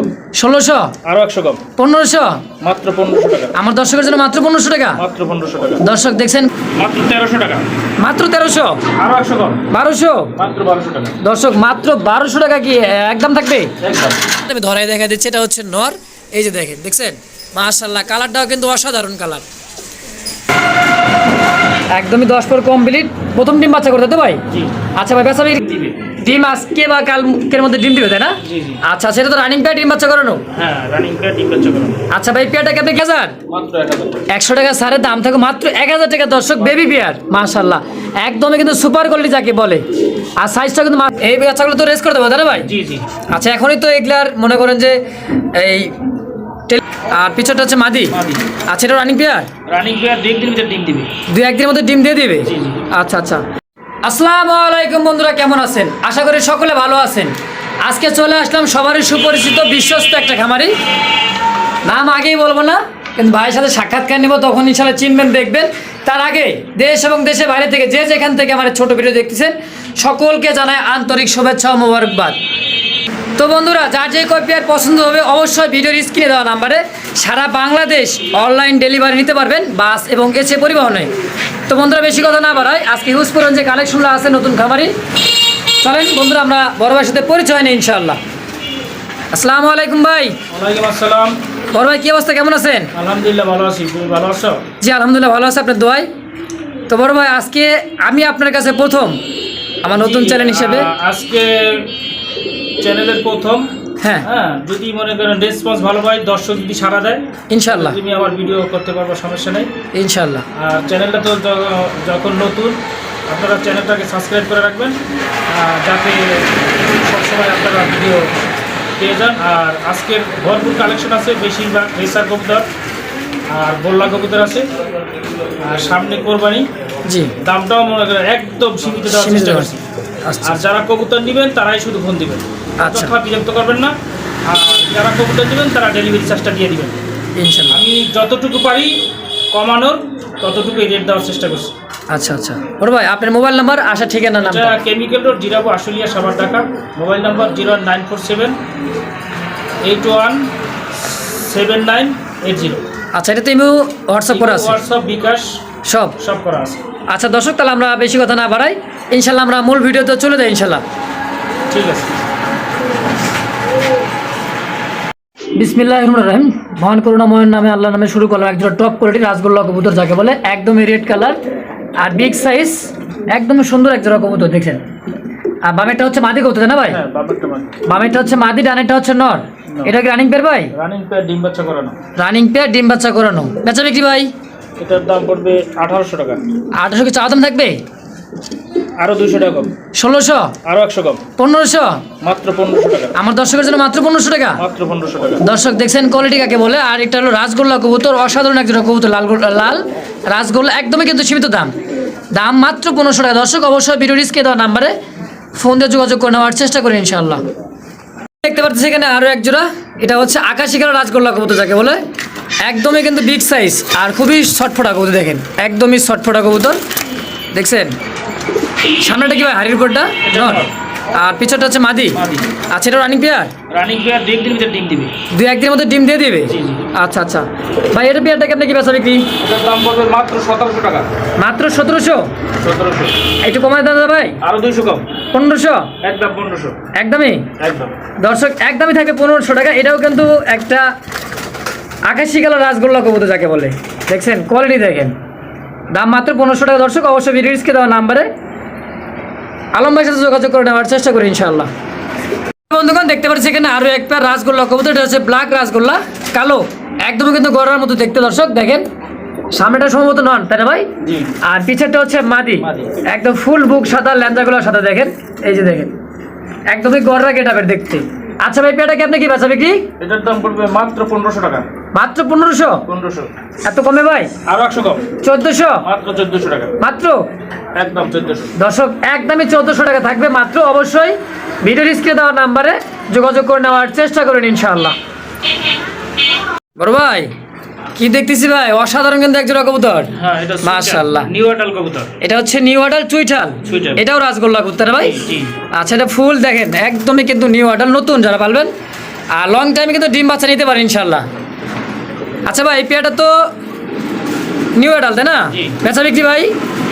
কম। ষোলোশো? আরও একশো কম। পনেরোশো? মাত্র পনেরোশো টাকা। আমার দর্শকের জন্য মাত্র পনেরোশো টাকা? মাত্র পনেরোশো টাকা। দর্শক দেখছেন? মাত্র তেরোশো টাকা। মাত্র তেরোশো? আরও একশো কম। বারোশো? মাত্র বারোশো টাকা। দর্শক মাত্র বারোশো টাকা কি একদম থাকবে? আমি ধরাই দেখা দিচ্ছি এটা হচ্ছে নর। এই যে দেখেন দেখছেন? মাশাল্লাহ কালারটাও কিন্তু অসাধারণ কালার একদমই দশ পর কমপ্লিট প্রথম ডিম বাচ্চা করতে তো ভাই? আচ্ছা ভাই বেসা ভাই ডিম আজকে বা কালকের মধ্যে ডিম দিবে তাই না? আচ্ছা সেটা তো রানিং পেয়ার ডিম বাচ্চা করানো? আচ্ছা ভাই পেয়ারটা কেমন কি হাজার? একশো টাকা সারের দাম থাকে মাত্র এক হাজার টাকা দর্শক বেবি পেয়ার মাশাল্লাহ একদমই কিন্তু সুপার কোয়ালিটি যাকে বলে। আর সাইজটা কিন্তু এই বাচ্চাগুলো তো রেস করে দেবো তাই না ভাই? আচ্ছা এখনই তো এগুলার মনে করেন যে এই আর পিছনটা হচ্ছে মাদি। আচ্ছা এটা রানিং পেয়ার রানিং প্লেয়ার ডিম দিন ভিতরে ডিম দিবে। দুই একদিনের মধ্যে ডিম দিয়ে দিবে। আচ্ছা আচ্ছা। আসসালামু আলাইকুম বন্ধুরা কেমন আছেন? আশা করি সকলে ভালো আছেন। আজকে চলে আসলাম সবারই সুপরিচিত বিশ্বস্ত একটা খামারি। নাম আগেই বলব না কিন্তু ভাইয়ের সাথে সাক্ষাৎকার নেব তখন ইনশাল্লাহ চিনবেন দেখবেন। তার আগে দেশ এবং দেশের বাইরে থেকে যে যেখান থেকে আমার ছোট ভিডিও দেখতেছেন সকলকে জানায় আন্তরিক শুভেচ্ছা ও মোবারকবাদ। তো বন্ধুরা যার যে কপি আর পছন্দ হবে অবশ্যই ভিডিওর স্ক্রিনে দেওয়া নাম্বারে সারা বাংলাদেশ অনলাইন ডেলিভারি নিতে পারবেন বাস এবং এসে পরিবহনে। তো বন্ধুরা বেশি কথা না বাড়াই আজকে ইউজ করুন যে কালেকশনগুলো আছে নতুন খামারি। চলেন বন্ধুরা আমরা বড় ভাইয়ের সাথে পরিচয় নেই ইনশাআল্লাহ। আসসালামু আলাইকুম ভাই। আসসালাম। বড় ভাই কি অবস্থা? কেমন আছেন? আলহামদুলিল্লাহ ভালো আছি। ভালো আছো? জি আলহামদুলিল্লাহ ভালো আছে আপনার দোয়াই তো বড় ভাই আজকে আমি আপনার কাছে প্রথম আমার নতুন চ্যানেল হিসেবে। আজকে চ্যানেলের প্রথম। হ্যাঁ। হ্যাঁ যদি মনে করেন রেসপন্স ভালো পাই দর্শক যদি সারা দেয় ইনশাআল্লাহ। তুমি আমার ভিডিও করতে পারব সমস্যা নেই। ইনশাআল্লাহ। আর চ্যানেলটা তো যখন নতুন আপনারা চ্যানেলটাকে সাবস্ক্রাইব করে রাখবেন যাতে সবসময় আপনারা ভিডিও পেয়ে যান। আর আজকের ভরপুর কালেকশন আছে বেশিরভাগ রেসার কবুতর আর বল্লা কবুতর আছে। আর সামনে কোরবানি। জি। দামটাও মনে করেন একদম সীমিত দেওয়ার চেষ্টা করছি। আর যারা কবুতর নেবেন তারাই শুধু ফোন দিবেন। আচ্ছা। বিরক্ত করবেন না। আর যারা কবুতর নেবেন তারা ডেলিভারি চার্জটা দিয়ে দিবেন। ইনশাআল্লাহ আমি যতটুকু পারি কমানোর ততটুকু রেট দেওয়ার চেষ্টা করছি। আচ্ছা আচ্ছা। বড় ভাই আপনার মোবাইল নাম্বার আসা ঠিকানা নামটা? Chemical road Zirabo Ashulia Savar Dhaka. Mobile number zero nine four seven eight one seven nine eight zero আচ্ছা এটা তো হোয়াটসঅ্যাপ করা আছে হোয়াটসঅ্যাপ বিকাশ সব সব করা আছে আচ্ছা দর্শক তাহলে আমরা বেশি কথা না বাড়াই। ইনশাল্লাহ আমরা মূল ভিডিওতে চলে যাই ইনশাল্লাহ। ঠিক আছে। বিসমিল্লাহ রহমান রহিম। মহান করুণাময়ের নামে আল্লাহ নামে শুরু করলাম একজন টপ কোয়ালিটি রাজগোল্লা কবুতর যাকে বলে একদমই রেড কালার আর বিগ সাইজ একদমই সুন্দর এক জোড়া কবুতর দেখছেন? আর বামেরটা হচ্ছে মাদি কবুতর না ভাই? হ্যাঁ বামেরটা হচ্ছে মাদি ডানেরটা হচ্ছে নর। এটা কি রানিং পেয়ার ভাই? রানিং পেয়ার ডিম বাচ্চা করানো। রানিং পেয়ার ডিম বাচ্চা করানো। বেচা বিক্রি ভাই? এটার দাম পড়বে আঠারোশো টাকা। আঠারোশো কি চাওয়া দাম থাকবে? আরও দুশো টাকা কম। ষোলোশো? আরও একশো কম। পনেরোশো? মাত্র পনেরোশো টাকা। আমার দর্শকের জন্য মাত্র পনেরোশো টাকা? মাত্র পনেরোশো টাকা। দর্শক দেখছেন কোয়ালিটি কাকে বলে? আর এটা হলো রাজগোল্লা কবুতর অসাধারণ একজন কবুতর লাল লাল। রাজগোল্লা একদমই কিন্তু সীমিত দাম। দাম মাত্র পনেরোশো টাকা। দর্শক অবশ্যই ভিডিও রিস্কে দেওয়া নাম্বারে ফোন দিয়ে যোগাযোগ করে নেওয়ার চেষ্টা করি ইনশাল্লাহ দেখতে পাচ্ছি এখানে আরও এক জোড়া। এটা হচ্ছে আকাশি কালার রাজগোল্লা কবুতর যাকে বলে একদমই কিন্তু বিগ সাইজ আর খুবই ছটফটা কবুতর দেখেন। একদমই ছটফটা কবুতর দেখছেন? সামনেটা কি ভাই হাড়ির উপরটা? এটা নর। নর। আর পিছনটা হচ্ছে মাদি। আচ্ছা এটা রানিং পেয়ার রানিং পেয়ার ভিতরে ডিম দিবে। দুই একদিনের মধ্যে ডিম দিয়ে দিবে। আচ্ছা আচ্ছা। ভাই এটা পেয়ারটা কেমন কি বেচা বিক্রি? এটার দাম পড়বে মাত্র সতেরোশো টাকা। মাত্র সতেরোশো? সতেরোশো। একটু কমায় যাবে ভাই। আরও দুইশো কম। পনেরোশো? একদম পনেরোশো। একদমই? একদম। দর্শক একদমই থাকে পনেরোশো টাকা। এটাও কিন্তু একটা আকাশি কালার রাসগোল্লা কবুতর যাকে বলে। দেখছেন? কোয়ালিটি দেখেন। দাম মাত্র পনেরোশো টাকা। দর্শক অবশ্যই ভিডিওসকে দেওয়া নাম্বারে আলম ভাইয়ের সাথে যোগাযোগ করে নেওয়ার চেষ্টা করি ইনশাল্লাহ বন্ধুগণ দেখতে পাচ্ছি এখানে আরও একটা রাসগোল্লা কবুতর। এটা হচ্ছে ব্ল্যাক রাসগোল্লা। কালো। একদমই কিন্তু গড়ার মতো দেখতে দর্শক। দেখেন সামনেটা সম্ভবত নন তাই না ভাই? আর পিছেরটা হচ্ছে মাদি। একদম ফুল বুক সাদা ল্যাঞ্জাগুলো সাদা দেখেন। এই যে দেখেন। একদমই গড়রা গেটাবের দেখতে। আচ্ছা ভাই পেয়াটা কি আপনি কি বেচা বিক্রি এটার দাম পড়বে মাত্র পনেরোশো টাকা। মাত্র পনেরোশো? পনেরোশো। এত কমে ভাই? আরও একশো কম। চোদ্দশো? মাত্র চোদ্দোশো টাকা। মাত্র? একদম চোদ্দোশো। দর্শক একদমই চোদ্দশো টাকা থাকবে মাত্র অবশ্যই ভিডিও স্ক্রিনে দেওয়া নাম্বারে যোগাযোগ করে নেওয়ার চেষ্টা করুন ইনশাআল্লাহ। বড় ভাই কি দেখতেছি ভাই? অসাধারণ কিন্তু একজন কবুতর। হ্যাঁ এটা মাশাআল্লাহ। নিউ আটাল কবুতর। এটা হচ্ছে নিউ চুইঠাল। এটাও রাজগোল্লা কবুতর ভাই। আচ্ছা এটা ফুল দেখেন একদমই কিন্তু নিউ নতুন যারা পালবেন। আর লং টাইমে কিন্তু ডিম বাচ্চা নিতে পারে ইনশাল্লাহ আচ্ছা ভাই এই পেয়ারটা তো নিউ অ্যাডাল তাই না? জি। বেচা বিক্রি ভাই?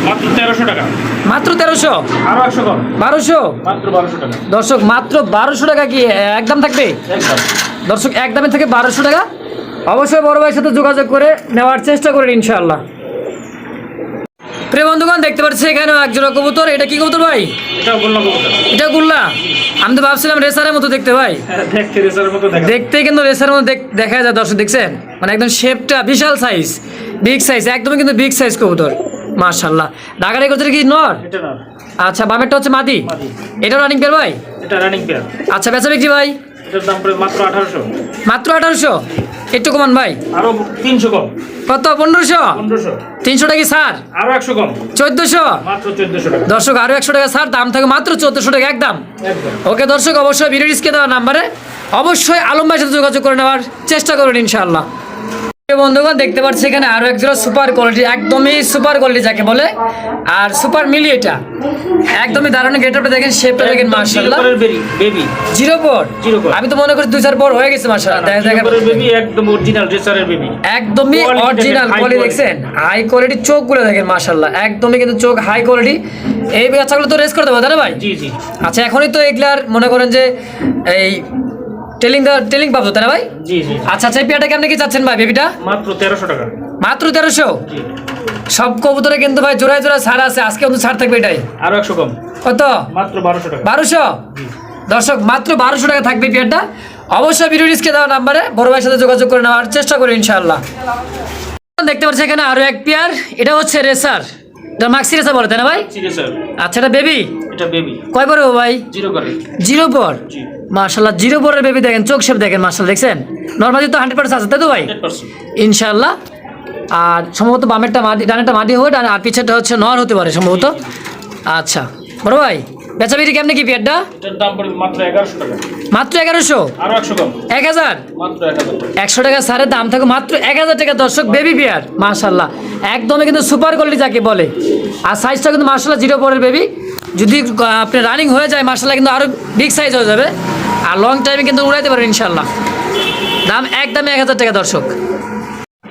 মাত্র তেরোশো টাকা। মাত্র তেরোশো? আরও একশো কম। বারোশো? মাত্র বারোশো টাকা। দর্শক মাত্র বারোশো টাকা কি একদম থাকবে? দর্শক থেকে বারোশো টাকা। অবশ্যই বড় ভাইয়ের সাথে যোগাযোগ করে নেওয়ার চেষ্টা করেন ইনশাআল্লাহ। প্রিয় বন্ধুগণ দেখতে পাচ্ছি এখানে এক জোড়া কবুতর। এটা কি কবুতর ভাই? বললাম কবুতর। এটা গুল্লা? আমি তো ভাবছিলাম রেসারের মতো দেখতে ভাই। দেখতে রেসারের মতো দেখতে কিন্তু রেসারের মতো দেখ- যায় দর্শক দেখছেন? মানে একদম শেপটা বিশাল সাইজ বিগ সাইজ একদমই কিন্তু বিগ সাইজ কবুতর মার্শাল্লাহ ঢাকার এই কবুতর কি নর? আচ্ছা বামেরটা হচ্ছে মাদি? মাদি। এটা রানিং পেয়ার ভাই? এটা রানিং পেয়ার আচ্ছা বেচা বিক্রি ভাই? এটার দাম পড়ে মাত্র আঠারোশো। মাত্র আঠারোশো? একটু কমান ভাই। আরও তিনশো কম। কত? পনেরোশো? পনেরোশো। তিনশো টাকা স্যার আরও একশো কম। চোদ্দশো? মাত্র চোদ্দশো টাকা। দর্শক আরও একশো টাকা স্যার দাম থাকে মাত্র চোদ্দশো টাকা একদম। ওকে দর্শক অবশ্যই ভিডিও ডিসকে দেওয়া নাম্বারে অবশ্যই আলম ভাইয়ের সাথে যোগাযোগ করে নেওয়ার চেষ্টা করেন ইনশাআল্লাহ। প্রিয় বন্ধুগণ দেখতে পাচ্ছি এখানে আরও একজোড়া সুপার কোয়ালিটি একদমই সুপার কোয়ালিটি যাকে বলে। আর সুপার মিলি এটা। একদমই দারুণ গেটআপটা দেখেন শেপটা দেখেন মার্শাল্লাহ বেবি জিরো পর আমি তো মনে করি দুই চার পর হয়ে গেছে মার্শাল্লাহ দেখেন দেখেন বেবি একদম অরিজিনাল রেসারের বেবি একদমই অরিজিনাল কোয়ালিটি দেখছেন? হাই কোয়ালিটি চোখগুলো দেখেন মার্শাল্লাহ একদমই কিন্তু চোখ হাই কোয়ালিটি এই বাচ্চাগুলো তো রেস করতে পারবে তাই ভাই? জি জি। আচ্ছা এখনই তো এগুলার মনে করেন যে এই টেলিং দা টেলিং পাবো তাই না ভাই? জি জি আচ্ছা আচ্ছা এই পেয়ারটা কেমন কি চাচ্ছেন ভাই বেবিটা? মাত্র তেরোশো টাকা। মাত্র তেরোশো? জি। সব কবুতরে কিন্তু ভাই জোড়ায় জোড়ায় ছাড় আছে আজকে কিন্তু ছাড় থাকবে এটাই। আরও একশো কম। কত? মাত্র বারোশো টাকা। বারোশো? জি। দর্শক মাত্র বারোশো টাকা থাকবে এই পেয়ারটা। অবশ্যই ভিডিও রিস্কে দেওয়া নাম্বারে বড় ভাইয়ের সাথে যোগাযোগ করে নেওয়ার চেষ্টা করি ইনশাআল্লাহ। দেখতে পাচ্ছি এখানে আরও এক পেয়ার এটা হচ্ছে রেসার। এটা মাক্সি সিরিয়াস বলে তাই না ভাই? আচ্ছা এটা বেবি? এটা বেবি। কয় ও ভাই? জিরো করে জিরো পর মার্শাল্লাহ জিরো পরের বেবি দেখেন চোখ শেপ দেখেন মার্শাল্লাহ দেখছেন? নর্মালি তো হান্ড্রেড পার্সেন্ট আছে তাই তো ভাই? ইনশাল্লাহ আর সম্ভবত বামেরটা মাদি ডানেরটা মাদি ডান- আর পিছেরটা হচ্ছে নর হতে পারে সম্ভবত। আচ্ছা বড় ভাই? বেচা বিক্রি কেমনি কি পেয়ারটা এটার দাম পড়বে মাত্র এগারোশো টাকা। মাত্র এগারোশো? আরও একশো কম এক হাজার? মাত্র এক হাজার টাকা। একশো টাকা সারের দাম থাকে মাত্র এক হাজার টাকা দর্শক বেবি পেয়ার মার্শাল্লাহ একদমই কিন্তু সুপার কোয়ালিটি যাকে বলে। আর সাইজটা কিন্তু মার্শাল্লাহ জিরো পরের বেবি যদি আপনি রানিং হয়ে যায় মার্শাল্লাহ কিন্তু আরও বিগ সাইজ হয়ে যাবে। আর লং টাইমে কিন্তু উড়াইতে পারবেন ইনশাল্লাহ দাম একদমই এক হাজার টাকা দর্শক।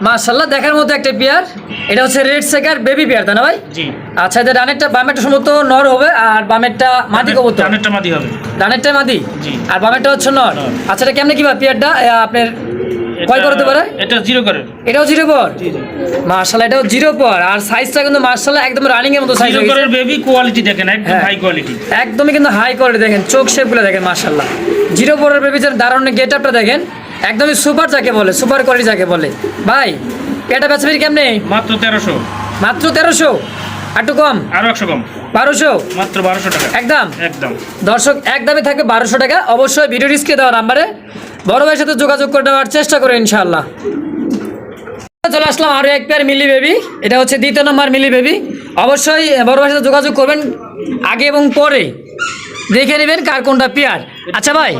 মার্শাল্লাহ দেখার মতো একটা পেয়ার এটা হচ্ছে রেড সেকার বেবি পেয়ার তাই না ভাই? জি। আচ্ছা এটা ডানেরটা বামেরটা সম্ভবত নর হবে আর বামেরটা মাদি কবুতর। ডানেরটা মাদি হবে। ডানেরটা মাদি? জি। আর বামেরটা হচ্ছে নর। আচ্ছা এটা কেমনে কি ভাই পেয়ারটা আপনার কয় করতে পারে? এটা জিরো করে। এটাও জিরো পর? জি জি। মার্শাল এটাও জিরো পর। আর সাইজটা কিন্তু মার্শাল একদম রানিং এর মতো সাইজ জিরো করে বেবি কোয়ালিটি দেখেন একদম হ্যাঁ। হাই কোয়ালিটি একদমই কিন্তু হাই কোয়ালিটি দেখেন চোখ শেপগুলো দেখেন মার্শাল্লাহ জিরো পরের বেবি যেন দারুণ গেট আপটা দেখেন। একদমই সুপার যাকে বলে সুপার কোয়ালিটি যাকে বলে। ভাই এটা বেচবির কেমনে? মাত্র তেরোশো। মাত্র তেরোশো? একটু কম? আরও একশো কম। বারোশো? মাত্র বারোশো টাকা। একদম? একদম। দর্শক একদমই থাকবে বারোশো টাকা। অবশ্যই ভিডিও রিস্কে দেওয়া নাম্বারে বড় ভাইয়ের সাথে যোগাযোগ করে নেওয়ার চেষ্টা করে ইনশাআল্লাহ। চলে আসলাম আরও এক পেয়ার মিলি বেবি এটা হচ্ছে দ্বিতীয় নম্বর মিলি বেবি অবশ্যই বড় ভাইয়ের সাথে যোগাযোগ করবেন আগে এবং পরে। দেখে নেবেন কার কোনটা পেয়ার আচ্ছা ভাই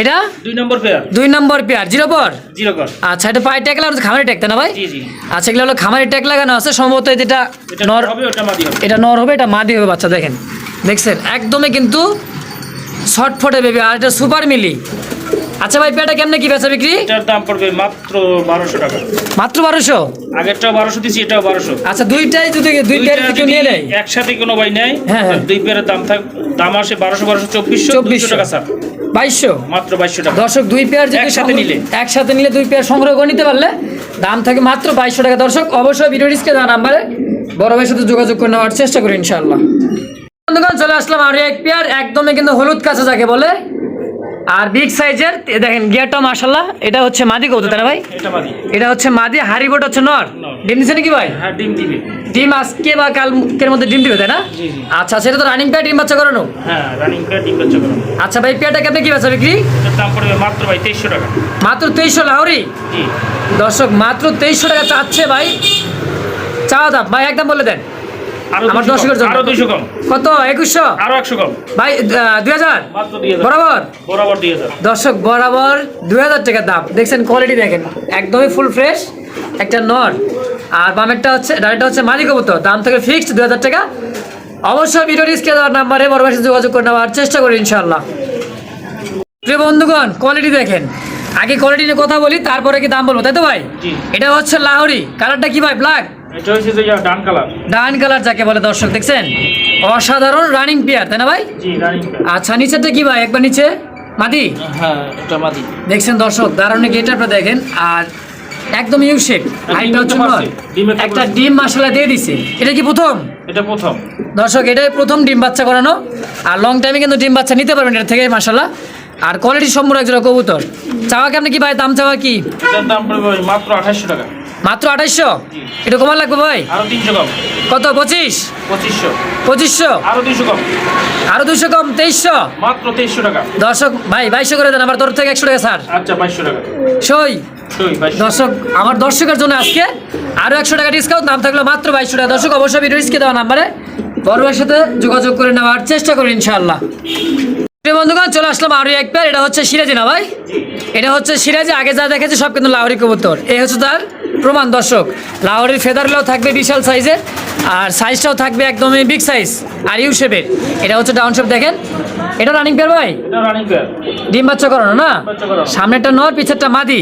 এটা? দুই নম্বর পেয়ার দুই নম্বর পেয়ার জিরো পর? জিরো পর। আচ্ছা এটা পায়ে ট্যাক লাগানো খামারি ট্যাক তাই না ভাই? জি জি। আচ্ছা এগুলো হলো খামারি ট্যাক লাগানো আছে সম্ভবত যেটা এটা নর হবে ওটা মাদি হবে। এটা নর হবে এটা মাদি হবে বাচ্চা দেখেন। দেখছেন? একদমই কিন্তু শর্ট ফটে বেবি আর এটা সুপার মিলি আচ্ছা ভাই পেটা কেমনে কি বেচা বিক্রি? এটার দাম পড়বে মাত্র বারোশো টাকা। মাত্র বারোশো? আগেরটাও বারোশো দিচ্ছি এটাও বারোশো। আচ্ছা দুইটাই যদি দুই পেয়ার কেউ নিয়ে নেয়? একসাথে কোনো ভাই নেয় হ্যাঁ, হ্যাঁ। দুই পেয়ারের দাম থাক দাম আসে বারোশো বারোশো চব্বিশশো চব্বিশশো। 2400 টাকা স্যার। বাইশশো? মাত্র বাইশশো টাকা। দর্শক দুই পেয়ার যদি একসাথে নিলে। একসাথে নিলে দুই পেয়ার সংগ্রহ করে নিতে পারলে দাম থাকে মাত্র বাইশশো টাকা। দর্শক অবশ্যই ভিডিও ডিসকে দেওয়া নাম্বারে বড় ভাইয়ের সাথে যোগাযোগ করে নেওয়ার চেষ্টা করি ইনশাআল্লাহ। বন্ধুগণ চলে আসলাম আরও এক পেয়ার একদমই কিন্তু হলুদ কাঁচা যাকে বলে। আর বিগ সাইজের দেখেন গিয়ারটা মাশাল্লাহ এটা হচ্ছে মাদি কৌতো না ভাই? এটা মাদি। এটা হচ্ছে মাদি হারিবোট হচ্ছে নর। ডিম দিচ্ছে নাকি ভাই? হ্যাঁ ডিম দিবে। ডিম আজকে বা কালকের মধ্যে ডিম দিবে তাই না। আচ্ছা সেটা তো রানিং পেয়ার ডিম বাচ্চা করানো? হ্যাঁ রানিং পেয়ার ডিম বাচ্চা করানো। আচ্ছা ভাই পেয়ারটা কেমনে কি বেচা বিক্রি? দাম পড়বে মাত্র ভাই তেইশশো টাকা। মাত্র তেইশশো লাহরি? জি। দর্শক মাত্র তেইশশো টাকা চাচ্ছে ভাই। চাওয়া দাম ভাই একদম বলে দেন। আমার 200 কম, দর্শকের জন্য। আরও দুইশো কম। কত? একুশশো? আরও একশো কম। ভাই দুই হাজার? বরাবর? বরাবর দুই হাজার। দর্শক বরাবর দুই হাজার টাকা দাম। দেখছেন কোয়ালিটি দেখেন। একদমই ফুল ফ্রেশ একটা নর। আর বামেরটা হচ্ছে ডাইরেক্টটা হচ্ছে মালিক কবুতর। দাম থেকে ফিক্সড দুই হাজার টাকা। অবশ্যই ভিডিও রিস্কে দেওয়ার নাম্বারে বড় ভাইয়ের যোগাযোগ করে নেওয়ার চেষ্টা করি ইনশাল্লাহ প্রিয় বন্ধুগণ কোয়ালিটি দেখেন। আগে কোয়ালিটি নিয়ে কথা বলি তারপরে কি দাম বলব তাই তো ভাই? এটা হচ্ছে লাহোরি। কালারটা কি ভাই? ব্ল্যাক এটা হচ্ছে যে ডান কালার ডান কালার যাকে বলে দর্শক দেখছেন? অসাধারণ রানিং পেয়ার তাই না ভাই? জি রানিং আচ্ছা কি ভাই? একবার নিচে? মাদি? হ্যাঁ এটা মাদি। দেখছেন দর্শক দারুণ গেটারটা দেখেন। আর একদম ইউ শেপ হাইটটা হচ্ছে একটা ডিম মশলা দিয়ে দিছে। এটা কি প্রথম? এটা প্রথম। দর্শক এটাই প্রথম ডিম বাচ্চা করানো। আর লং টাইমে কিন্তু ডিম বাচ্চা নিতে পারবেন এটা থেকে মাসাল্লাহ আর কোয়ালিটি সম্পূর্ণ একজন কবুতর। চাওয়া কি আপনি কি ভাই? দাম চাওয়া কি? দাম মাত্র আঠাশশো টাকা। মাত্র আঠাইশশো? জি। এটা কমান লাগবে ভাই? কম। কত পঁচিশ? পঁচিশশো। আরও দুইশো কম। তেইশশো? মাত্র তেইশশো টাকা। দর্শক ভাই বাইশশো করে দেন আমার তোর থেকে একশো টাকা স্যার আচ্ছা বাইশশো টাকা। সই। দর্শক আমার দর্শকের জন্য আজকে আরও একশো টাকা ডিসকাউন্ট দাম থাকল মাত্র বাইশশো টাকা। দর্শক অবশ্যই ভিডিও স্কে দেওয়া নাম্বারে বড় সাথে যোগাযোগ করে নেওয়ার চেষ্টা করি ইনশাল্লাহ প্রিয় বন্ধুগণ চলে আসলাম আরও এক পেয়ার এটা হচ্ছে সিরাজি না ভাই? এটা হচ্ছে সিরাজি। আগে যা দেখেছি সব কিন্তু লাহোরি কবুতর। এই হচ্ছে তার প্রমাণ দর্শক লাহোরের ফেদারগুলোও থাকবে বিশাল সাইজের আর সাইজটাও থাকবে একদমই বিগ সাইজ আর ইউ শেপের। এটা হচ্ছে ডাউন শেপ দেখেন। এটা রানিং পেয়ার ভাই? ডিম বাচ্চা করানো না। সামনেরটা নর পিছেরটা মাদি।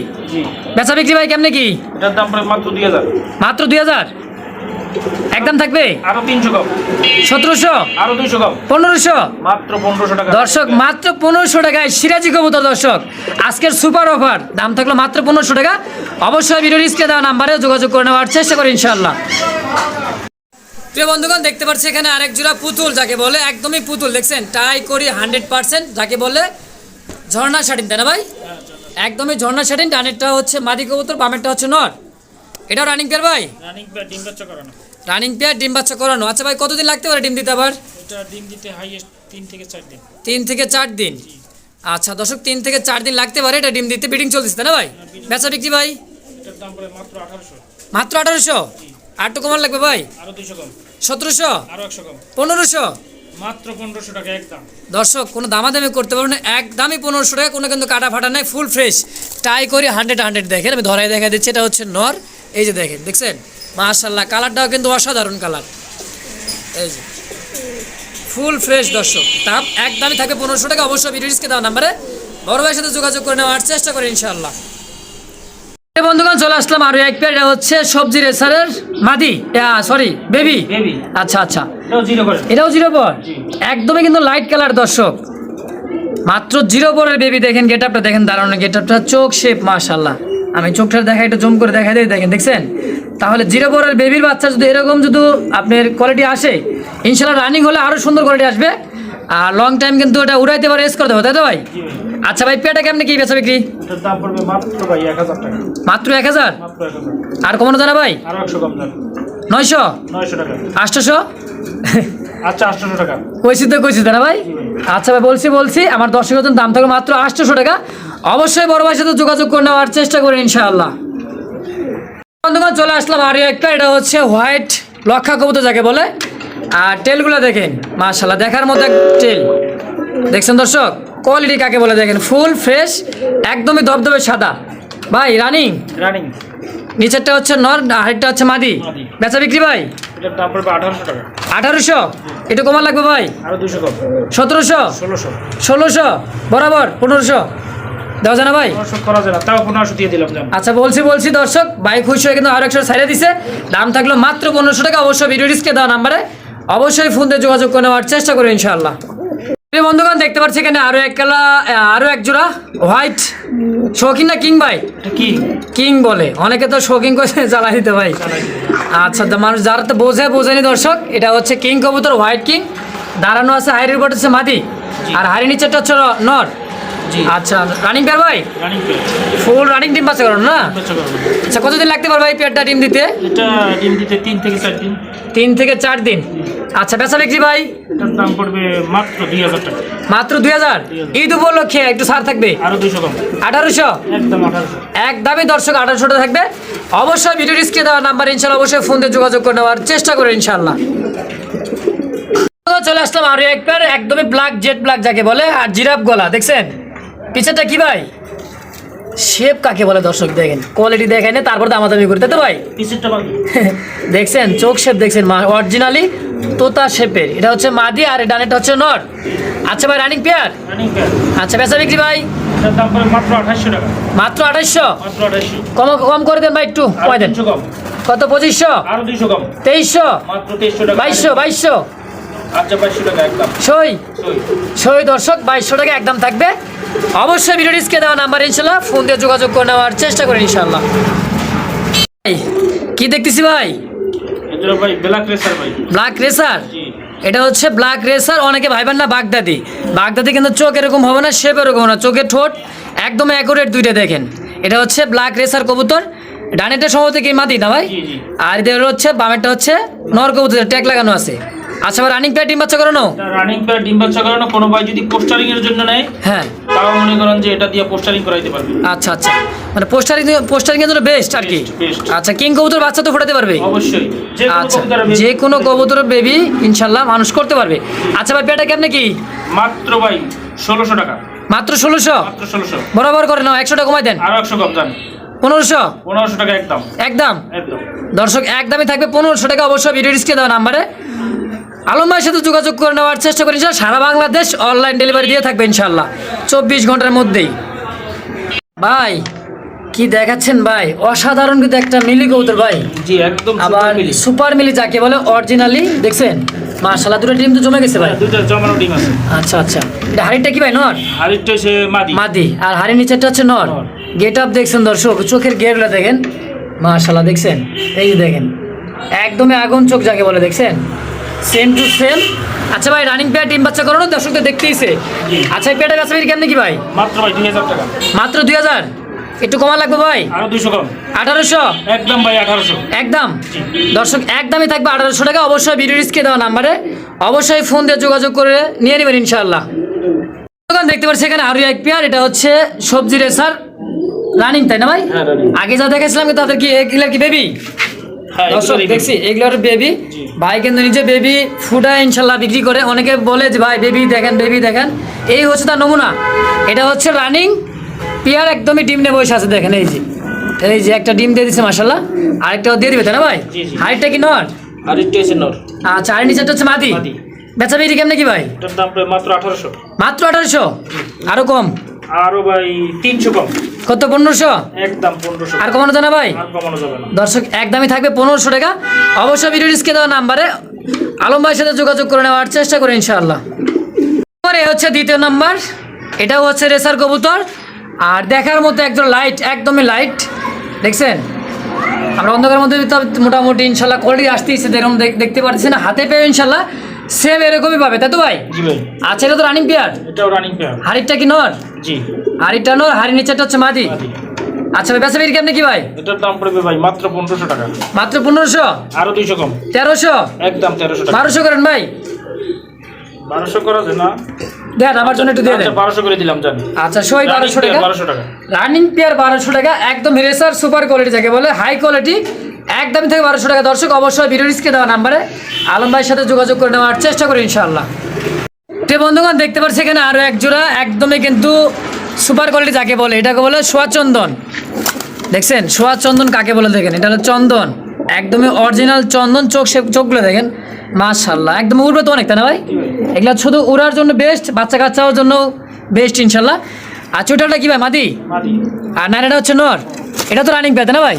বেচা বিক্রি ভাই কেমনে কি? মাত্র দুই হাজার। মাত্র দুই হাজার? একদম থাকবে? আরও তিনশো কম সতেরোশো? আরও দুইশো কম পনেরোশো? মাত্র পনেরোশো টাকা। দর্শক মাত্র পনেরোশো টাকায় সিরাজি কবুতর দর্শক। আজকের সুপার অফার দাম থাকল মাত্র পনেরোশো টাকা। অবশ্যই ভিডিও রিস্কে দেওয়া নাম্বারে যোগাযোগ করে নেওয়ার চেষ্টা করি ইনশাল্লাহ প্রিয় বন্ধুগণ দেখতে পাচ্ছি এখানে আরেক জোড়া পুতুল যাকে বলে একদমই পুতুল দেখছেন? টাই করি হান্ড্রেড পার্সেন্ট যাকে বলে ঝর্ণা শাটিন তাই না ভাই? একদমই ঝর্ণা শাটিন ডানেরটা হচ্ছে মাদি কবুতর বামেরটা হচ্ছে নর। এটাও রানিং পেয়ার ভাই? রানিং পেয়ার ডিম বাচ্চা করানো। রানিং পেয়ার ডিম বাচ্চা করানো। আচ্ছা ভাই কতদিন লাগতে পারে ডিম দিতে আবার? এটা ডিম দিতে হাইয়েস্ট তিন থেকে চার দিন। তিন থেকে চার দিন? আচ্ছা দর্শক তিন থেকে চার দিন লাগতে পারে এটা ডিম দিতে। বিডিং চলতেছে না ভাই? বেচা বিক্রি ভাই? এটার দাম পড়বে মাত্র আঠারোশো। আর একটু কমান লাগবে ভাই? আরও দুইশো কম। সতেরোশো? আরও একশো কম। পনেরোশো? মাত্র পনেরোশো টাকা একদম দর্শক কোনো দামাদামি করতে পারব না। একদমই পনেরোশো টাকা কোনো কিন্তু কাটা ফাটা নাই ফুল ফ্রেশ ট্রাই করি হান্ড্রেড হান্ড্রেড দেখেন আমি ধরাই দেখা দিচ্ছি। এটা হচ্ছে নর। এই যে দেখেন দেখছেন? মাশাল্লাহ কালারটাও কিন্তু অসাধারণ কালার। এই যে। ফুল ফ্রেশ দর্শক। দাম একদমই থাকবে পনেরোশো টাকা অবশ্যই ভিডিওসকে দেওয়া নাম্বারে বড় ভাইয়ের সাথে যোগাযোগ করে নেওয়ার চেষ্টা করি ইনশাল্লাহ বন্ধুগণ চলে আসলাম আরও এক পেয়ার হচ্ছে সবজি রেসারের মাদি। সরি বেবি বেবি আচ্ছা আচ্ছা। এটাও জিরো এটাও জিরো পর একদমই কিন্তু লাইট কালার দর্শক। মাত্র জিরো পরের বেবি দেখেন গেট আপটা দেখেন দাঁড়ানো গেট আপটা চোখ শেপ মাশাল্লাহ আমি চোখটা দেখা একটু জম করে দেখা দিই দেখেন দেখছেন? তাহলে জিরো পরের বেবির বাচ্চা যদি এরকম যদি আপনার কোয়ালিটি আসে ইনশাল্লাহ রানিং হলে আরও সুন্দর কোয়ালিটি আসবে। আর লং টাইম কিন্তু এটা উড়াইতে পারে এস করে দেবো তাই তো ভাই? আচ্ছা ভাই পেটা কেমনি কি বেচা বিক্রি? মাত্র এক হাজার আর কমানো জানা ভাই? নয়শো? আটশোশো? আচ্ছা আটশোশো টাকা। কইছি তো কইছি তারা ভাই? আচ্ছা ভাই বলছি বলছি আমার দর্শকের দাম থাকবে মাত্র আটশোশো টাকা। অবশ্যই বড় ভাইয়ের সাথে যোগাযোগ করে নেওয়ার চেষ্টা করি ইনশাআল্লাহ। বন্ধুগণ চলে আসলাম আরও একটা। এটা হচ্ছে হোয়াইট লক্ষা কবুতর যাকে বলে। আর টেলগুলো দেখেন মাশাল্লাহ দেখার মতো এক টেল। দেখছেন দর্শক? কোয়ালিটি কাকে বলে দেখেন? ফুল ফ্রেশ একদমই ধবধবে সাদা। ভাই রানিং রানিং নিচেরটা হচ্ছে নর হাইটটা হচ্ছে মাদি। বেচা বিক্রি ভাই? এটার দাম পড়বে আঠারোশো একটু কমান লাগবে ভাই? আরও সতেরোশো? ষোলোশো? বরাবর পনেরোশো? দেওয়া যায় না ভাই। পনেরোশো করা যায় না তাও পনেরোশো দিয়ে দিলাম জান। আচ্ছা বলছি বলছি দর্শক ভাই খুশি হয়ে কিন্তু আরও একশো সাইডে দিছে। দাম থাকল মাত্র পনেরোশো টাকা অবশ্যই ভিডিও ডিসকে দেওয়া নাম্বারে। অবশ্যই ফোন দিয়ে যোগাযোগ করে নেওয়ার চেষ্টা করো ইনশাআল্লাহ। প্রিয় বন্ধুগণ দেখতে পাচ্ছি এখানে আরও এক কালা আরও এক জোড়া হোয়াইট শৌখিন না কিং ভাই? কি কিং বলে। অনেকে তো শৌখিন করে জ্বালা দিতে ভাই। আচ্ছা মানুষ যারা তো বোঝে বোঝেনি দর্শক এটা হচ্ছে কিং কবুতর হোয়াইট কিং দাঁড়ানো আছে হাইরের উপর হচ্ছে মাদি। আর হাড়ি নিচেরটা হচ্ছে জি আচ্ছা রানিং পেয়ার ভাই? ফুল রানিং ডিম বাচ্চা করুন না? আচ্ছা কতদিন লাগতে পারবে এই পেয়ারটা ডিম দিতে? এটা ডিম দিতে তিন থেকে চার দিন। তিন থেকে চার দিন। আচ্ছা বেচা বিক্রি ভাই? দাম পড়বে মাত্র দুই হাজার টাকা। মাত্র দুই হাজার? ঈদ উপলক্ষে একটু ছাড় থাকবে? আরও দুশো কম। আঠারোশো? একদম আঠারোশো। একদমই দর্শক আঠারোশোটা থাকবে। অবশ্যই ভিডিও ডিসকে দেওয়া নাম্বার ইনশাল্লাহ অবশ্যই ফোন দিয়ে যোগাযোগ করে নেওয়ার চেষ্টা করে ইনশাল্লাহ। চলে আসলাম আরও একবার একদমই ব্ল্যাক জেট ব্ল্যাক যাকে বলে আর জিরাফ গলা দেখছেন? পিছেরটা কি ভাই? শেপ কাকে বলে দর্শক দেখেন? কোয়ালিটি দেখেন তারপর দামাদামি করে তাই তো ভাই? দেখছেন চোখ শেপ দেখছেন অরিজিনালি তোতা শেপের এটা হচ্ছে মাদি আর ডানেটা হচ্ছে নর। আচ্ছা ভাই রানিং পেয়ার আচ্ছা বেচা বিক্রি ভাই? মাত্র আঠাইশশো কম কম করে দেন ভাই একটু দেন। কত পঁচিশশো? তেইশশো? বাইশশো বাইশশো? সই। সই। সই দর্শক বাইশশো টাকা একদম থাকবে। অবশ্যই ভিডিও দেওয়া নাম্বার ইনশাল্লাহ ফোন দিয়ে যোগাযোগ করে নেওয়ার চেষ্টা ইনশাল্লাহ কি দেখতেছি ভাই? ব্ল্যাক রেসার এটা হচ্ছে ব্ল্যাক রেসার অনেকে ভাইবেন না বাগদাদি। বাগদাদি কিন্তু চোখ এরকম হবে না শেপ এরকম হবে না চোখের ঠোঁট একদম অ্যাকুরেট দুইটা দেখেন। এটা হচ্ছে ব্ল্যাক রেসার কবুতর। ডানেটা সম্ভবত কি মাদি না ভাই। আর এদের হচ্ছে বামেরটা হচ্ছে নর কবুতর ট্যাগ লাগানো আছে। আচ্ছা রানিং প্যাড ডিম বাচ্চা করানো? রানিং পেয়ার ডিম বাচ্চা করানো কোনো ভাই যদি পোস্টারিং এর জন্য নেয় হ্যাঁ। তাও মনে করেন যে এটা দিয়ে পোস্টারিং করাইতে পারবে। আচ্ছা আচ্ছা। মানে পোস্টারিং পোস্টারিং এর জন্য বেস্ট আর কি. আচ্ছা কিং কবুতর বাচ্চা তো ফোটাতে পারবে? অবশ্যই। যে কোনো আচ্ছা যে কোনো কবুতরের বেবি ইনশাল্লাহ মানুষ করতে পারবে। আচ্ছা ভাই পেটা কেমনে কি? মাত্র ভাই ষোলোশো টাকা। মাত্র ষোলোশো? বরাবর করে নাও একশো টাকা কমাই দেন। আরও একশো কম জান পনেরোশো? পনেরোশো টাকা একদম। একদম? একদম। দর্শক একদমই থাকবে পনেরোশো টাকা। অবশ্যই ভিডিও ডিসকে দেওয়া নাম্বারে। আলম ভাইয়ের সাথে যোগাযোগ করে নেওয়ার চেষ্টা করি। সারা বাংলাদেশ অনলাইন ডেলিভারি দিয়ে থাকবে ইনশাল্লাহ চব্বিশ ঘণ্টার মধ্যেই। ভাই কি দেখাচ্ছেন ভাই? অসাধারণ কিন্তু একটা মিলি কবুতর ভাই। জি একদম আবার মিলি। সুপার মিলি যাকে বলে অরিজিনালি দেখছেন? মার্শাল্লাহ দুটো টিম তো জমে গেছে ভাই। জমানো ডিম আছে। আচ্ছা আচ্ছা। এটা হাড়িটা কি ভাই নর? হচ্ছে মাদি। মাদি। আর হাড়ির নিচেরটা হচ্ছে নর। গেট আপ দেখছেন দর্শক চোখের গেটগুলো দেখেন। মাশাল্লাহ দেখছেন? এই যে দেখেন। একদমই আগুন চোখ যাকে বলে দেখছেন? সেম টু সেম আচ্ছা ভাই রানিং পেয়ার টিম বাচ্চা করো না দর্শক তো দেখতেইছে আচ্ছা এই পেয়ারটা কাছে কেমনি কি ভাই? মাত্র ভাই দুই হাজার টাকা। মাত্র দুই হাজার? একটু কমা লাগবে ভাই? আরও কম। আঠারোশো? একদম ভাই আঠারোশো। একদম? দর্শক একদমই থাকবে আঠারোশো টাকা। অবশ্যই ভিডিও রিস্কে দেওয়া নাম্বারে অবশ্যই ফোন দিয়ে যোগাযোগ করে নিয়ে নেবেন ইনশাআল্লাহ। দোকান দেখতে পাচ্ছি এখানে আরও এক পেয়ার এটা হচ্ছে সবজি রেসার। রানিং তাই না ভাই? হ্যাঁ, আগে যা দেখেছিলাম কিন্তু তাদের কি এগুলার কি বেবি দর্শক দেখছি এগুলোর বেবি। ভাই কিন্তু নিজে বেবি ফুডা ইনশাল্লাহ বিক্রি করে। অনেকে বলে যে ভাই বেবি দেখেন বেবি দেখেন। এই হচ্ছে তার নমুনা। এটা হচ্ছে রানিং পেয়ার একদমই ডিম নিয়ে বসে আছে দেখেন এই যে। এই যে একটা ডিম দিয়ে দিচ্ছে মাসাল্লাহ আরেকটাও দিয়ে দিবে তাই না ভাই। হাইটটা কি নর? আচ্ছা আর নিচেরটা হচ্ছে মাদি। বেচা বিক্রি কেমনে কি ভাই? আঠারোশো। মাত্র আঠারোশো? আরও কম? আরও ভাই তিনশো কম। কত পনেরোশো? একদম পনেরোশো। আর কমানো যায় না ভাই? আর কমানো যাবে না। দর্শক একদমই থাকবে পনেরোশো টাকা। অবশ্যই ভিডিও ডিসকে দেওয়া নাম্বারে আলম ভাইয়ের সাথে যোগাযোগ করে নেওয়ার চেষ্টা করে ইনশাআল্লাহ। এ হচ্ছে দ্বিতীয় নাম্বার। এটাও হচ্ছে রেসার কবুতর। আর দেখার মতো একজন লাইট একদমই লাইট দেখছেন? আমরা অন্ধকারের মধ্যে তো মোটামুটি ইনশাল্লাহ কোয়ালিটি আসতেইছে যেরকম দেখতে পাচ্ছি না। হাতে পেয়ে ইনশাল্লাহ সেম এরকমই পাবে তাই তো ভাই? জি ভাই। আচ্ছা এটা তো রানিং পেয়ার এটাও রানিং পেয়ার হাড়িটা কি নর? জি। হাড়িটা নর হাড়ির নিচেটা হচ্ছে মাদি। আচ্ছা ভাই বেচা বিক্রি কেমনি কি ভাই? এটার দাম পড়বে ভাই মাত্র পনেরোশো টাকা। মাত্র পনেরোশো? আরও দুইশো কম। তেরোশো? একদম তেরোশো টাকা। বারোশো করেন ভাই। বারোশো করা যায় না। দেন আমার জন্য একটু দিয়ে দেন। আচ্ছা বারোশো করে দিলাম জানি। আচ্ছা সই বারোশো টাকা। বারোশো টাকা। রানিং পেয়ার বারোশো টাকা একদম রেসার সুপার কোয়ালিটি যাকে বলে হাই কোয়ালিটি একদম থেকে বারোশো টাকা। দর্শক অবশ্যই ভিডিও রিস্কে দেওয়া নাম্বারে আলম ভাইয়ের সাথে যোগাযোগ করে নেওয়ার চেষ্টা করি ইনশাআল্লাহ। তো বন্ধুগণ দেখতে পাচ্ছি এখানে আরও এক জোড়া একদমই কিন্তু সুপার কোয়ালিটি যাকে বলে এটাকে বলে সোয়া চন্দন। দেখছেন? সোয়া চন্দন কাকে বলে দেখেন? এটা হলো চন্দন। একদমই অরিজিনাল চন্দন চোখ সে চোখগুলো দেখেন। মাশাল্লাহ একদম উড়বে তো অনেক তাই না ভাই? এগুলো শুধু উড়ার জন্য বেস্ট বাচ্চা কাচ্চার জন্য বেস্ট ইনশাল্লাহ আর চুটাটা কী ভাই মাদি? আর নাইনাটা হচ্ছে নর? এটা তো রানিং পেতে না ভাই?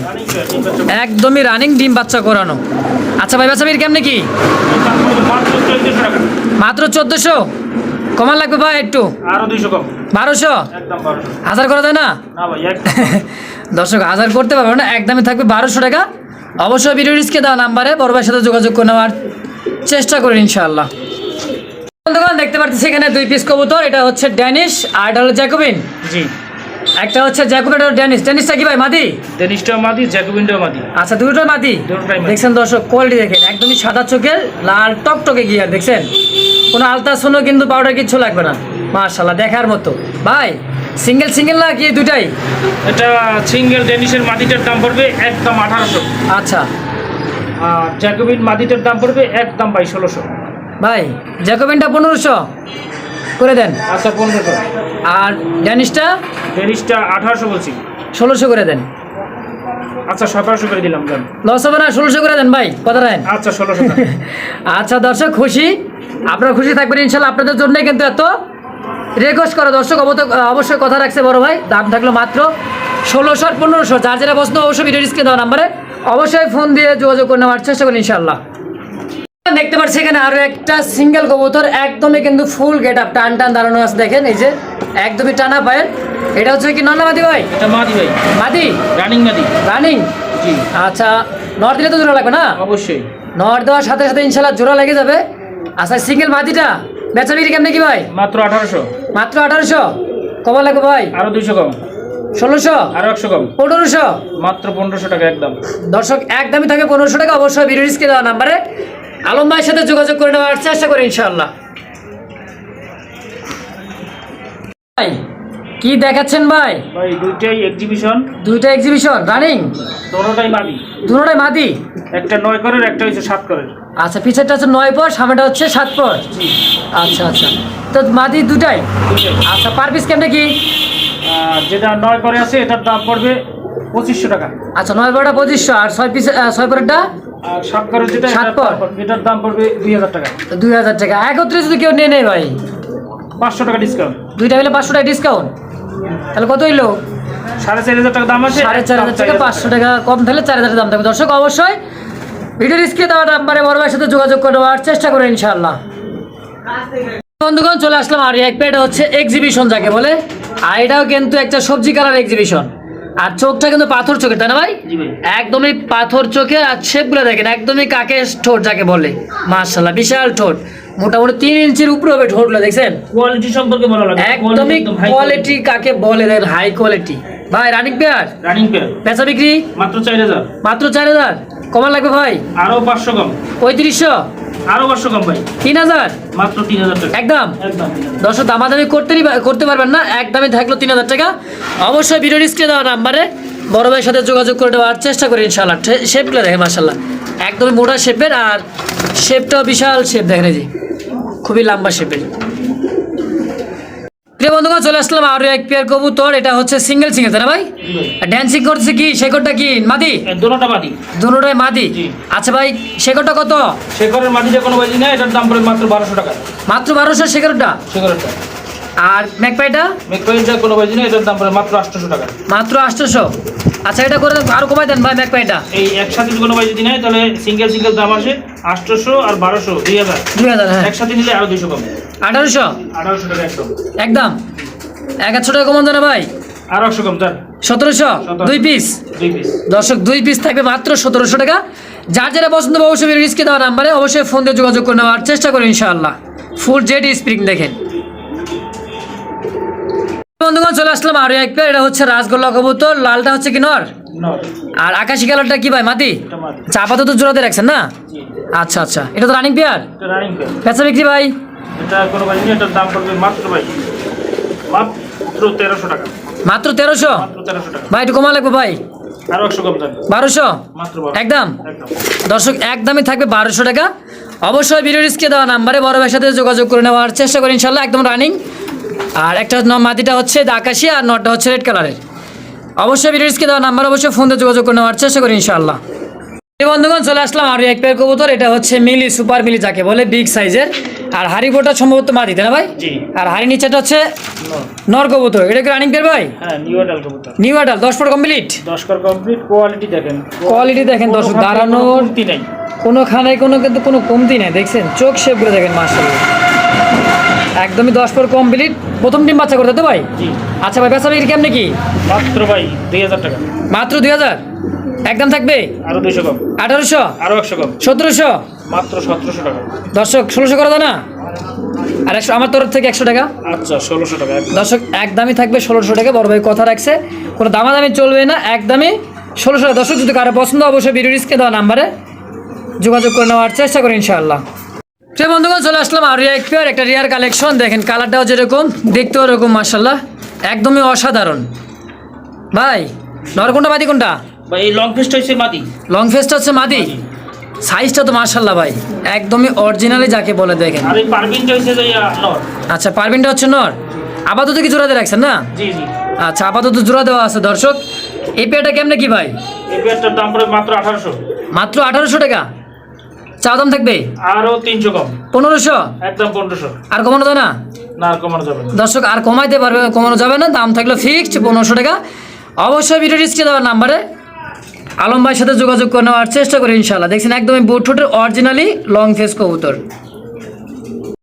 একদমই রানিং ডিম বাচ্চা করানো। আচ্ছা ভাই বাচ্চা কেমনে কি? মাত্র চোদ্দশো কমান লাগবে ভাই একটু? আরও দুইশো কম। বারোশো? হাজার করা যায় না? ভাই দর্শক হাজার করতে পারবে না একদমই থাকবে বারোশো টাকা। অবশ্যই ভিডিও রিস্কে দেওয়া নাম্বারে বড় ভাইয়ের সাথে যোগাযোগ করে নেওয়ার চেষ্টা করি ইনশাআল্লাহ। দেখতে পাচ্ছি এখানে দুই পিস কবুতর এটা হচ্ছে ড্যানিশ আর এটা হলো জ্যাকোবিন জি। একটা হচ্ছে জ্যাকোবিন ডেনিস। ড্যানিশটা কি ভাই মাদি? ডেনিসটা মাদি জ্যাকুবিনটাও মাদি। আচ্ছা দুটোই মাদি। দেখছেন দর্শক কোয়ালিটি দেখেন একদমই সাদা চোখের লাল টকটকে গিয়ার দেখছেন? কোনো আলতা শুনো কিন্তু পাউডার কিচ্ছু লাগবে না। মাশাল্লাহ দেখার মতো। ভাই সিঙ্গেল সিঙ্গেল না কি দুটাই এটা সিঙ্গেল ডেনিসের মাদিটার দাম পড়বে একদম আঠারোশো। আচ্ছা। আর জ্যাকুবিন মাদিটার দাম পড়বে একদম ভাই ষোলোশো ভাই জ্যাকোবিনটা পনেরোশো। করে দেন। আচ্ছা পনেরোশো। আর ড্যানিশটা ডেনিসটা আঠারোশো বলছি। ষোলোশো করে দেন। আচ্ছা সতেরোশো করে দিলাম যান লস হবে না ষোলোশো করে দেন ভাই কথা রাখেন। আচ্ছা ষোলোশো আচ্ছা দর্শক খুশি? আপনারা খুশি থাকবেন ইনশাল্লাহ আপনাদের জন্যই কিন্তু এত রিকোয়েস্ট করে। দর্শক অবশ্যই কথা রাখছে বড় ভাই দাম থাকল মাত্র ষোলোশো আর পনেরোশো। যার অবশ্যই ভিডিও স্ক্রিনে দেওয়া নাম্বারে। অবশ্যই ফোন দিয়ে যোগাযোগ করে নেওয়ার চেষ্টা করুন ইনশাল্লাহ। দেখতে পাচ্ছি এখানে আরও একটা সিঙ্গেল কবুতর একদমই কিন্তু ফুল গেট আপ টান টান দাঁড়ানো আছে দেখেন এই যে একদমই টানা পায়ের। এটা হচ্ছে কি নন্নামাদি ভাই? এটা মাদি ভাই। মাদি? রানিং মাদি। রানিং? জি। আচ্ছা নর দিলে তো জোড়া লাগবে না? অবশ্যই। নর দেওয়ার সাথে সাথে ইনশাল্লাহ জোড়া লেগে যাবে। আচ্ছা সিঙ্গেল মাদিটা? বেচা বিক্রি কেমনে কি ভাই? মাত্র আঠারোশো। মাত্র আঠারোশো? কম লাগবে ভাই? আরও দুইশো কম। ষোলোশো? আরও একশো কম। পনেরোশো? মাত্র পনেরোশো টাকা একদম। দর্শক একদমই থাকে পনেরোশো টাকা। অবশ্যই ভিডিও রিস্কে দেওয়া নাম্বারে আলম ভাইয়ের সাথে যোগাযোগ করে নেওয়ার চেষ্টা করি ইনশাল্লাহ ভাই কি দেখাচ্ছেন ভাই? ভাই দুইটাই এক্সিবিশন দুইটা এক্সিবিশন রানিং দোনোটাই মাদি। দুটোটাই মাদি? একটা নয় করের একটা হচ্ছে সাত করের। আচ্ছা পিছেরটা হচ্ছে নয় পর সামনেটা হচ্ছে সাত পর? আচ্ছা আচ্ছা। তো মাদি দুটাই? আচ্ছা পার পিস কেমনে কি? যেটা নয় করে আছে এটার দাম পড়বে পঁচিশশো টাকা। আচ্ছা নয় পরটা পঁচিশশো আর ছয় পিস ছয় পরেরটা? সাত করে যেটা সাত পড়বে- এটার দাম পড়বে দুই হাজার টাকা। দুই হাজার টাকা। একত্রে যদি কেউ নিয়ে নেয় ভাই? পাঁচশো টাকা ডিসকাউন্ট দুইটা মিলে পাঁচশো টাকা ডিসকাউন্ট তাহলে কত হইল? সাড়ে চার হাজার টাকা দাম আছে? সাড়ে চার হাজার টাকা পাঁচশো টাকা কম থাকলে চার হাজার দাম থাকবে দর্শক অবশ্যই দেওয়া নাম্বারে বড় ভাইয়ের সাথে যোগাযোগ করে চেষ্টা করে বন্ধুগণ চলে আসলাম। আর এক প্লেট হচ্ছে এক্সিবিশন যাকে বলে। আর এটাও কিন্তু একটা সবজি কালার এক্সিবিশন আর চোখটা কিন্তু পাথর চোখের তাই না ভাই? একদমই পাথর চোখে আর শেপগুলো দেখেন একদমই কাকে ঠোঁট যাকে বলে। মার্শাল্লাহ বিশাল ঠোঁট। মোটামুটি তিন ইঞ্চির উপরে হবে ঠোঁটগুলো দেখছেন? কোয়ালিটি সম্পর্কে বলা লাগে। একদমই কোয়ালিটি কাকে বলে দেখেন হাই কোয়ালিটি ভাই রানিক পেয়ার রানিং পেয়ার বেচা বিক্রি? মাত্র চার হাজার। মাত্র চার হাজার? কমান লাগবে ভাই? আরও পাঁচশো কম। পঁয়ত্রিশশো? আরও পাঁচশো কম ভাই। তিন হাজার? মাত্র তিন হাজার টাকা। একদম? একদম দর্শক দামাদামি করতে করতে পারবেন না একদমই থাকল তিন হাজার টাকা। অবশ্যই ভিডিও স্ক্রিনে দেওয়া নাম্বারে বড় ভাইয়ের সাথে যোগাযোগ করে দেওয়ার চেষ্টা করি ইনশাল্লাহ শেপগুলো দেখেন মার্শাল্লাহ একদমই মোটা শেপের আর শেপটাও বিশাল শেপ দেখেন এই যে। খুবই লম্বা শেপের প্রিয় বন্ধুগণ চলে আসলাম আরও এক পেয়ার কবুতর এটা হচ্ছে সিঙ্গেল সিঙ্গেল তাই না ভাই? ড্যান্সিং করছে কি? শেকড়টা কি? মাদি? দুটোটা মাদি। দুটোটাই মাদি? আচ্ছা ভাই শেকড়টা কত? শেকড়ের মাদিটা কোনো বাজি না এটার দাম পড়ে মাত্র বারোশো টাকা। মাত্র বারোশো শেকড়টা শেখরেরটা আর ম্যাকপাইটা মেকপাইনটা কোনো বাজি না এটার দাম পড়বে মাত্র আটশোশো টাকা। মাত্র আটশোশো। আচ্ছা এটা করে দেন আরও কমাই দেন ভাই ম্যাকপাইটা এই একসাথে যদি কোনো বাজি নেয় তাহলে সিঙ্গেল সিঙ্গেল দাম আসে আটশোশো আর বারোশো দুই হাজার। দুই হাজার হ্যাঁ। একসাথে নিলে আরও দুইশো কম। আঠারোশো? আঠারোশো টাকা একদম। একদম। এক একশো টাকা কমান দেন ভাই। আর একশো কম যান সতেরোশো? দুই পিস দুই পিস দর্শক দুই পিস থাকবে মাত্র সতেরোশো টাকা। যার যারা পছন্দ অবশ্যই রিস্কে দেওয়া নাম্বারে অবশ্যই ফোন দিয়ে যোগাযোগ করে নেওয়ার চেষ্টা করুন ইনশাআল্লাহ। ফুল জেড স্প্রিং দেখেন। বন্ধুগণ চলে আসলাম আরও এক পেয়ার এটা হচ্ছে রাসগোল্লা কবুতর লালটা হচ্ছে কি নর? আর আকাশি কালারটা কি ভাই মাটি এটা মাদি। চা আপাতত জোড়াতে রাখছেন না? আচ্ছা আচ্ছা। এটা তো রানিং পেয়ার পেয়ার বিক্রি ভাই? এটা কোনো বাজি এটার দাম পড়বে মাত্র ভাই মাত্র তেরোশো টাকা। মাত্র তেরোশো? ভাই একটু কমা লাগবে ভাই। বারোশো? একদম? একদম। দর্শক একদমই থাকবে বারোশো টাকা। অবশ্যই ভিডিও রিস্কে দেওয়া নাম্বারে বড় ভাইয়ের সাথে যোগাযোগ করে নেওয়ার চেষ্টা করি ইনশাল্লাহ একদম রানিং আর একটা মাটিটা হচ্ছে আকাশি আর নটটা হচ্ছে রেড কালারের। অবশ্যই ভিডিও রিস্কে দেওয়া নাম্বার অবশ্যই ফোন দিয়ে যোগাযোগ করে নেওয়ার চেষ্টা করি ইনশাল্লাহ এই বন্ধুগণ চলে আসলাম আর এক পেয়ার কবুতর এটা হচ্ছে মিলি সুপার মিলি যাকে বলে বিগ সাইজের আর হারিবোটা সম্ভবত মাটি তাই না ভাই? জি। আর হাড়ি নিচেটা হচ্ছে। নর কবুতর। এটা কি রানিং পেয়ার ভাই? হ্যাঁ নিউ নিউ আডাল দশ ফুট কমপ্লিট দশ কর কমপ্লিট কোয়ালিটি দেখেন। কোয়ালিটি দেখেন কোনো দাঁড়ানোর কোনো খানায় কোনো কিন্তু কোনো কমতি নেই দেখছেন? চোখ শেপ করে দেখেন মার্শাল্লাহ একদমই দশ পর কমপ্লিট প্রথম ডিম বাচ্চা করতে তো ভাই? আচ্ছা ভাই বেচা বিক্রি কেমনে কি? মাত্র ভাই দুই হাজার টাকা। মাত্র দুই হাজার? একদম থাকবে? আরও দুইশো কম। আঠারোশো? আরও একশো কম। সতেরোশো? মাত্র সতেরোশো টাকা। দর্শক ষোলোশো করে দেয় না? আর একশো আমার তরফ থেকে একশো টাকা। আচ্ছা ষোলোশো টাকা। দর্শক একদমই থাকবে ষোলোশো টাকা বড় ভাই কথা রাখছে। কোনো দামাদামি চলবে না একদমই ষোলোশো টাকা। দর্শক যদি কারও পছন্দ অবশ্যই ভিডিও রিস্কে দেওয়া নাম্বারে যোগাযোগ করে নেওয়ার চেষ্টা করি ইনশাআল্লাহ। সে বন্ধুগণ চলে আসলাম আর এক পেয়ার একটা রিয়ার কালেকশন দেখেন কালারটাও যেরকম দেখতেও এরকম মার্শাল্লাহ একদমই অসাধারণ। ভাই নর কোনটা মাদি কোনটা? ভাই এই লং ফিস্ট হয়েছে মাদি। লং ফেসটা হচ্ছে মাদি? সাইজটা তো মার্শাল্লাহ ভাই। একদমই অরিজিনালি যাকে বলে দেখেন। আর এই পারবিনটা হয়েছে নর। আচ্ছা পারবিনটা হচ্ছে নর? আপাতত কি জোড়াতে রাখছেন না? জি জি। আচ্ছা আপাতত জোড়া দেওয়া আছে দর্শক। এই পেয়ারটা কেমনে কি ভাই? এই পেয়ারটার দাম পড়ে মাত্র আঠারোশো। মাত্র আঠারোশো টাকা? চা দাম থাকবে? আরও তিনশো কম। পনেরোশো? একদম পনেরোশো। আর কমানো যায় না? না আর কমানো যাবে না। দর্শক আর কমাইতে পারবে কমানো যাবে না দাম থাকলে ফিক্সড পনেরোশো টাকা। অবশ্যই ভিডিও ডিসকে দেওয়ার নাম্বারে আলম ভাইয়ের সাথে যোগাযোগ করে নেওয়ার চেষ্টা করি ইনশাল্লাহ দেখছেন একদমই বুট ঠোঁটের অরিজিনালি লং ফেস কবুতর।